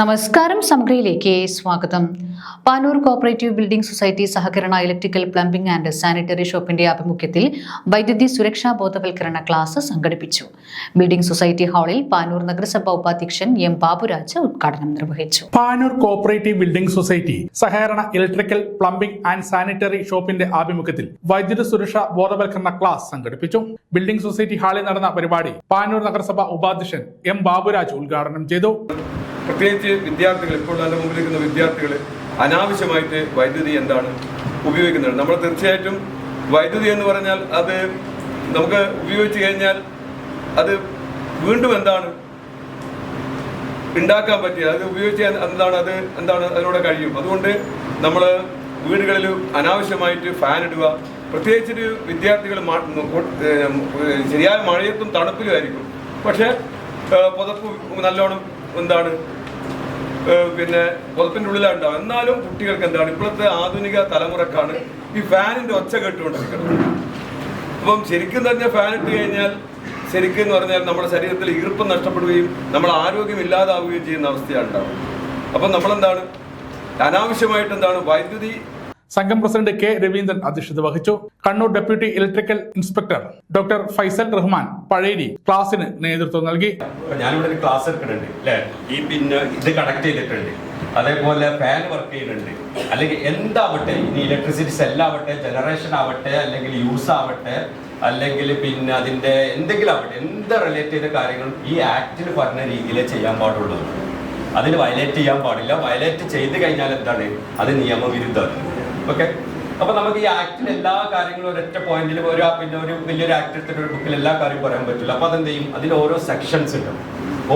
നമസ്കാരം സമഗ്രയിലേക്ക് സ്വാഗതം. പാനൂർ കോപ്പറേറ്റീവ് ബിൽഡിംഗ് സൊസൈറ്റി സഹകരണ ഇലക്ട്രിക്കൽ പ്ലംബിംഗ് ആൻഡ് സാനിറ്ററി ഷോപ്പിന്റെ ആഭിമുഖ്യത്തിൽ വൈദ്യുതി സുരക്ഷാ ബോധവൽക്കരണ ക്ലാസ് സംഘടിപ്പിച്ചു. ബിൽഡിംഗ് സൊസൈറ്റി ഹാളിൽ പാനൂർ നഗരസഭാ ഉപാധ്യക്ഷൻ എം ബാബുരാജ് ഉദ്ഘാടനം നിർവഹിച്ചു. പാനൂർ കോപ്പറേറ്റീവ് ബിൽഡിംഗ് സൊസൈറ്റി സഹകരണ ഇലക്ട്രിക്കൽ പ്ലംബിംഗ് ആൻഡ് സാനിറ്ററി ഷോപ്പിന്റെ ആഭിമുഖ്യത്തിൽ വൈദ്യുതി സുരക്ഷാ ബോധവൽക്കരണ ക്ലാസ് സംഘടിപ്പിച്ചു. ബിൽഡിംഗ് സൊസൈറ്റി ഹാളിൽ നടന്ന പരിപാടി പാനൂർ നഗരസഭ ഉപാധ്യക്ഷൻ എം ബാബുരാജ് ഉദ്ഘാടനം ചെയ്തു. പ്രത്യേകിച്ച് വിദ്യാർത്ഥികൾ ഇപ്പോൾ നല്ല മുമ്പിലിരിക്കുന്ന വിദ്യാർത്ഥികൾ അനാവശ്യമായിട്ട് വൈദ്യുതി എന്താണ് ഉപയോഗിക്കുന്നത്? നമ്മൾ തീർച്ചയായിട്ടും വൈദ്യുതി എന്ന് പറഞ്ഞാൽ അത് നമുക്ക് ഉപയോഗിച്ച് കഴിഞ്ഞാൽ അത് വീണ്ടും എന്താണ് ഉണ്ടാക്കാൻ പറ്റിയ അത് ഉപയോഗിച്ച് എന്താണ് അത് എന്താണ് അതിലൂടെ കഴിയും. അതുകൊണ്ട് നമ്മൾ വീടുകളിൽ അനാവശ്യമായിട്ട് ഫാൻ ഇടുക. പ്രത്യേകിച്ചൊരു വിദ്യാർത്ഥികൾ ശരിയായ മഴയത്തും തണുപ്പിലും ആയിരിക്കും. പക്ഷേ പുതപ്പ് നല്ലോണം എന്താണ് പിന്നെ പുതപ്പിന്റെ ഉള്ളിലാണ് ഉണ്ടാവുക എന്നാലും കുട്ടികൾക്ക് എന്താണ് ഇപ്പോഴത്തെ ആധുനിക തലമുറക്കാണ് ഈ ഫാനിന്റെ ഒച്ച കേട്ടുകൊണ്ടിരിക്കുന്നത്. അപ്പം ശരിക്കും തന്നെ ഫാൻ ഇട്ട് കഴിഞ്ഞാൽ ശരിക്കും എന്ന് പറഞ്ഞാൽ നമ്മുടെ ശരീരത്തിൽ ഈർപ്പം നഷ്ടപ്പെടുകയും നമ്മുടെ ആരോഗ്യം ഇല്ലാതാവുകയും ചെയ്യുന്ന അവസ്ഥയാണ് ഉണ്ടാവുക അപ്പം നമ്മളെന്താണ്? അനാവശ്യമായിട്ട് എന്താണ്? വൈദ്യുതി സംഘം പ്രസിഡന്റ് കെ രവീന്ദ്രൻ അധ്യക്ഷത വഹിച്ചു. Kannur deputy electrical inspector doctor Faisal Rahman Pazhayari ക്ലാസിന് നേതൃത്വം നൽകി. ഞാനിവിടെ ഒരു ക്ലാസ് എടുക്കുന്നുണ്ട് അല്ലേ? ഈ പിന്നെ ഇത് കണക്ട് ചെയ്തിട്ടുണ്ട്. അതേപോലെ ഫാൻ വർക്ക് ചെയ്യുന്നുണ്ട്. അല്ലെങ്കിൽ എന്താവട്ടെ ഇനി ഇലക്ട്രിസിറ്റി സെല്ലാവട്ടെ ജനറേഷൻ ആവട്ടെ അല്ലെങ്കിൽ യൂസ് ആവട്ടെ അല്ലെങ്കിൽ പിന്നെ അതിന്റെ എന്തെങ്കിലും ആവട്ടെ എന്ത് റിലേറ്റ് ചെയ്ത കാര്യങ്ങളും ഈ ആക്ടിൽ പറഞ്ഞ രീതിയിലേ ചെയ്യാൻ പാടുള്ളൂ. അതിന് വയലേറ്റ് ചെയ്യാൻ പാടില്ല. വയലേറ്റ് ചെയ്ത് കഴിഞ്ഞാൽ എന്താണ്? അത് നിയമവിരുദ്ധമാണ്. ഓക്കെ അപ്പൊ നമുക്ക് ഈ ആക്ടിൽ എല്ലാ കാര്യങ്ങളും ഒരൊറ്റ പോയിന്റിൽ ഒരു പിന്നെ ഒരു വലിയൊരു ആക്ട് എടുത്തിട്ട് ഒരു ബുക്കിൽ എല്ലാ കാര്യവും പറയാൻ പറ്റില്ല. അപ്പൊ അതെന്ത് ചെയ്യും? അതിൽ ഓരോ സെക്ഷൻസ് ഉണ്ട്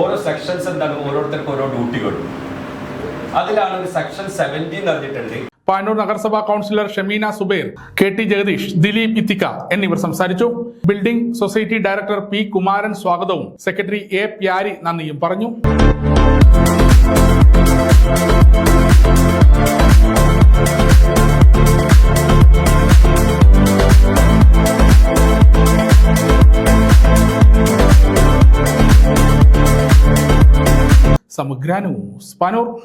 ഓരോ സെക്ഷൻസ് എന്താണ്? ഓരോരുത്തർക്കും ഓരോ ഡ്യൂട്ടികളും അതിലാണ് ഒരു സെക്ഷൻ സെവന്റി എന്ന് പറഞ്ഞിട്ടുണ്ട് പാനൂർ നഗരസഭാ councillor Shameena Subair K T Jagadeesh Dileep Ithikka എന്നിവർ സംസാരിച്ചു. Building society director P Kumaran സ്വാഗതവും സെക്രട്ടറി എ പ്യാരി നന്ദിയും പറഞ്ഞു. സമഗ്ര ന്യൂസ്